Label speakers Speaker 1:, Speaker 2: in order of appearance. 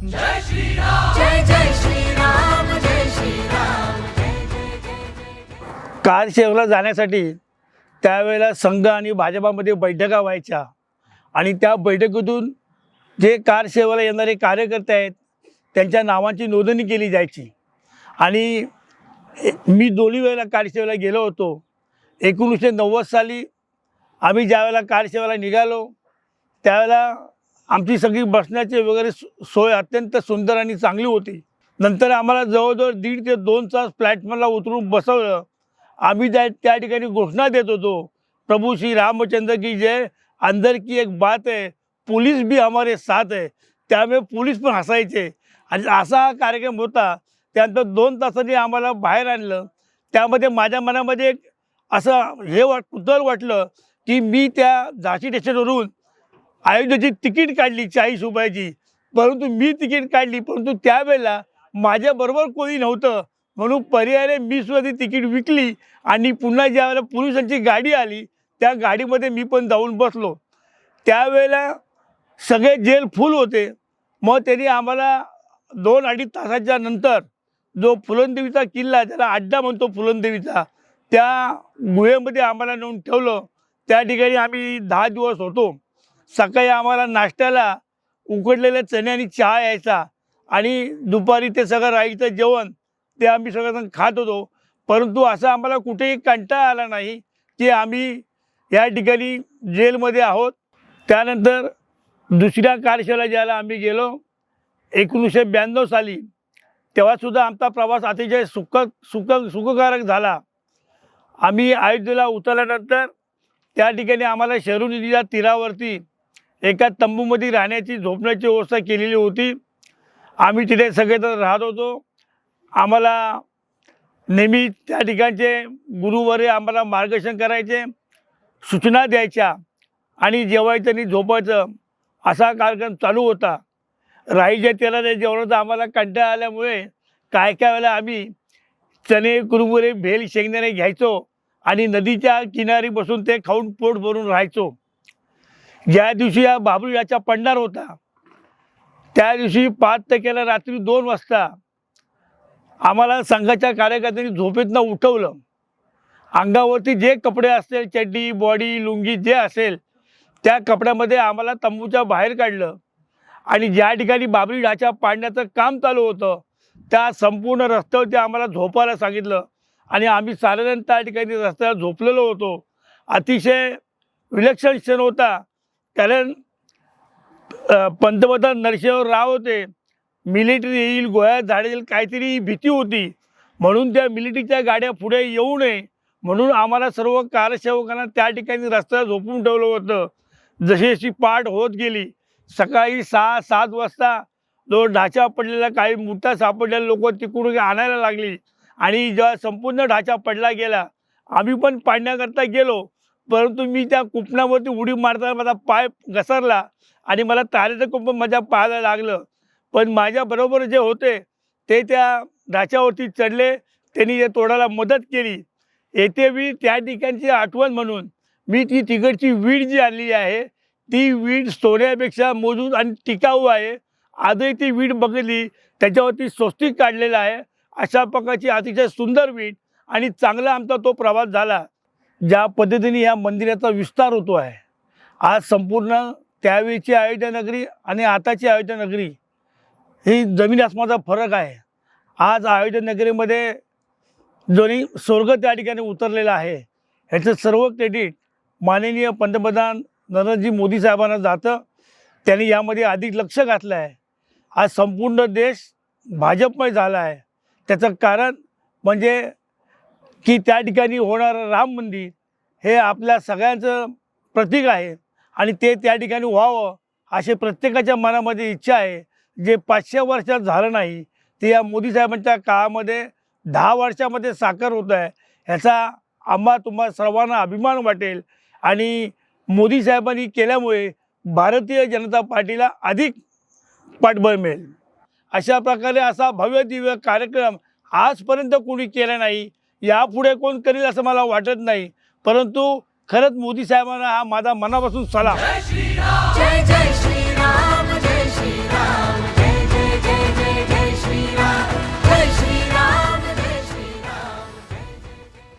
Speaker 1: जय जय श्रीराम जय श्रीराम
Speaker 2: कार जाण्यासाठी त्यावेळेला संघ आणि भाजपामध्ये बैठका व्हायच्या. आणि त्या बैठकीतून जे कार सेवेला येणारे कार्यकर्ते आहेत त्यांच्या नावांची नोंदणी केली जायची. आणि मी दोन्ही वेळेला कारसेवेला गेलो होतो. एकोणीसशे नव्वद साली आम्ही ज्यावेळेला कारसेवेला निघालो त्यावेळेला आमची सगळी बसण्याची वगैरे सो- सोय अत्यंत सुंदर आणि चांगली होती. नंतर आम्हाला जवळजवळ दीड ते दोन तास प्लॅटफॉर्मला उतरून बसवलं. आम्ही त्या त्या ठिकाणी घोषणा देत होतो प्रभू श्री रामचंद्र की जय अंदर की एक बात आहे पोलीस भी हमारे साथ आहे त्यामुळे पोलीस पण हसायचे. आणि असा हा कार्यक्रम होता त्यानंतर दोन तासांनी आम्हाला बाहेर आणलं. त्यामध्ये माझ्या मनामध्ये एक असं हे वाट कुतल वाटलं की मी त्या झाशी स्टेशनवरून अयोध्येची तिकीट काढली चाळीस रुपयाची. परंतु मी तिकीट काढली परंतु त्यावेळेला माझ्याबरोबर कोणी नव्हतं. म्हणून पर्यायाने मी सुद्धा ती तिकीट विकली आणि पुन्हा ज्यावेळेला पोलिसांची गाडी आली त्या गाडीमध्ये मी पण जाऊन बसलो. त्यावेळेला सगळे जेल फुल होते. मग त्यांनी आम्हाला दोन अडीच तासाच्या नंतर जो फुलंदेवीचा किल्ला त्याला अड्डा म्हणतो फुलंदेवीचा त्या गुहेमध्ये आम्हाला नेऊन ठेवलं. त्या ठिकाणी आम्ही दहा दिवस होतो. सकाळी आम्हाला नाश्त्याला उकडलेल्या चणे आणि चहा यायचा. आणि दुपारी ते सगळं राईचं जेवण ते आम्ही सगळेजण खात होतो. परंतु असं आम्हाला कुठेही कंटाळा आला नाही की आम्ही या ठिकाणी जेलमध्ये आहोत. त्यानंतर दुसऱ्या कार्यशाला ज्याला आम्ही गेलो एकोणीसशे ब्याण्णव साली. तेव्हासुद्धा आमचा प्रवास अतिशय सुख सुख सुखकारक झाला. आम्ही अयोध्येला उतरल्यानंतर त्या ठिकाणी आम्हाला शरू तीरावरती एका तंबूमध्ये राहण्याची झोपण्याची व्यवस्था केलेली होती. आम्ही तिथे सगळेजण राहत होतो. आम्हाला नेहमी त्या ठिकाणचे गुरुवारे आम्हाला मार्गदर्शन करायचे सूचना द्यायच्या आणि जेवायचं आणि झोपायचं असा कार्यक्रम चालू होता. राईच्या तेलाच्या जेवणाचा आम्हाला कंटाळा आल्यामुळे काय काय वेळेला आम्ही चणे कुरमुरे भेल शेंगदाणे घ्यायचो आणि नदीच्या किनारी बसून ते खाऊन पोट भरून राहायचो. ज्या दिवशी या बाबुळाचा पंडार होता त्या दिवशी पाच टक्क्याला रात्री दोन वाजता आम्हाला संघाच्या कार्यकर्त्यांनी झोपेतनं उठवलं. अंगावरती जे कपडे असतील चड्डी बॉडी लुंगी जे असेल त्या कपड्यामध्ये आम्हाला तंबूच्या बाहेर काढलं. आणि ज्या ठिकाणी बाबरी ढाच्या पाडण्याचं काम चालू होतं त्या संपूर्ण रस्त्यावरती आम्हाला झोपायला सांगितलं. आणि आम्ही साधारण त्या ठिकाणी रस्त्यावर झोपलेलो होतो. अतिशय विलक्षण क्षण होता. कारण पंतप्रधान नरसिंह राव होते. मिलिटरी येईल गोळ्या झाडेल काहीतरी भीती होती. म्हणून त्या मिलिटरीच्या गाड्या पुढे येऊ नये. म्हणून आम्हाला सर्व कारसेवकांना त्या ठिकाणी रस्त्यावर झोपून ठेवलं होतं. जशी जशी पाठ होत गेली सकाळी सहा सात वाजता जो ढाचा पडलेला काही मुठा सापडलेला लोक तिकडून आणायला लागली. आणि जेव्हा संपूर्ण ढाचा पडला गेला आम्ही पण पाडण्याकरता गेलो. परंतु मी त्या कुपणावरती उडी मारताना माझा पाय घसरला आणि मला तारेचं कुंपण माझ्या पायाला लागलं. पण माझ्याबरोबर जे होते ते त्या ढाच्यावरती चढले. त्यांनी ते तोडायला मदत केली. येथे मी त्या ठिकाणची आठवण म्हणून मी ती तिकडची वीड जी आणली आहे ती वीड सोन्यापेक्षा मोजून आणि टिकाऊ आहे. आजही ती वीड बघितली त्याच्यावरती स्वस्तिक काढलेलं आहे. अशा प्रकारची अतिशय सुंदर वीट आणि चांगला आमचा तो प्रवास झाला. ज्या पद्धतीने या मंदिराचा विस्तार होतो आहे. आज संपूर्ण त्यावेळीची अयोध्यानगरी आणि आताची अयोध्यानगरी ही जमीन आसमाचा फरक आहे. आज अयोध्यानगरीमध्ये जोनी स्वर्ग त्या ठिकाणी उतरलेला आहे. ह्याचं सर्व क्रेडिट माननीय पंतप्रधान नरेंद्रजी मोदी साहेबांना जातं. त्यांनी यामध्ये अधिक लक्ष घातलं आहे. आज संपूर्ण देश भाजपमय झाला आहे. त्याचं कारण म्हणजे की त्या ठिकाणी होणारं राम मंदिर हे आपल्या सगळ्यांचं प्रतीक आहे. आणि ते त्या ठिकाणी व्हावं असे प्रत्येकाच्या मनामध्ये इच्छा आहे. जे पाचशे वर्षात झालं नाही ते या मोदी साहेबांच्या काळामध्ये दहा वर्षामध्ये साकार होत आहे ह्याचा आम्हा तुम्हा सर्वांना अभिमान वाटेल. आणि मोदी साहेबांनी केल्यामुळे भारतीय जनता पार्टीला अधिक पाठबळ मिळेल. अशा प्रकारे असा भव्य दिव्य कार्यक्रम आजपर्यंत कोणी केला नाही यापुढे कोण करेल असं मला वाटत नाही. परंतु खरंच मोदी साहेबांना हा माझा मनापासून सलाम.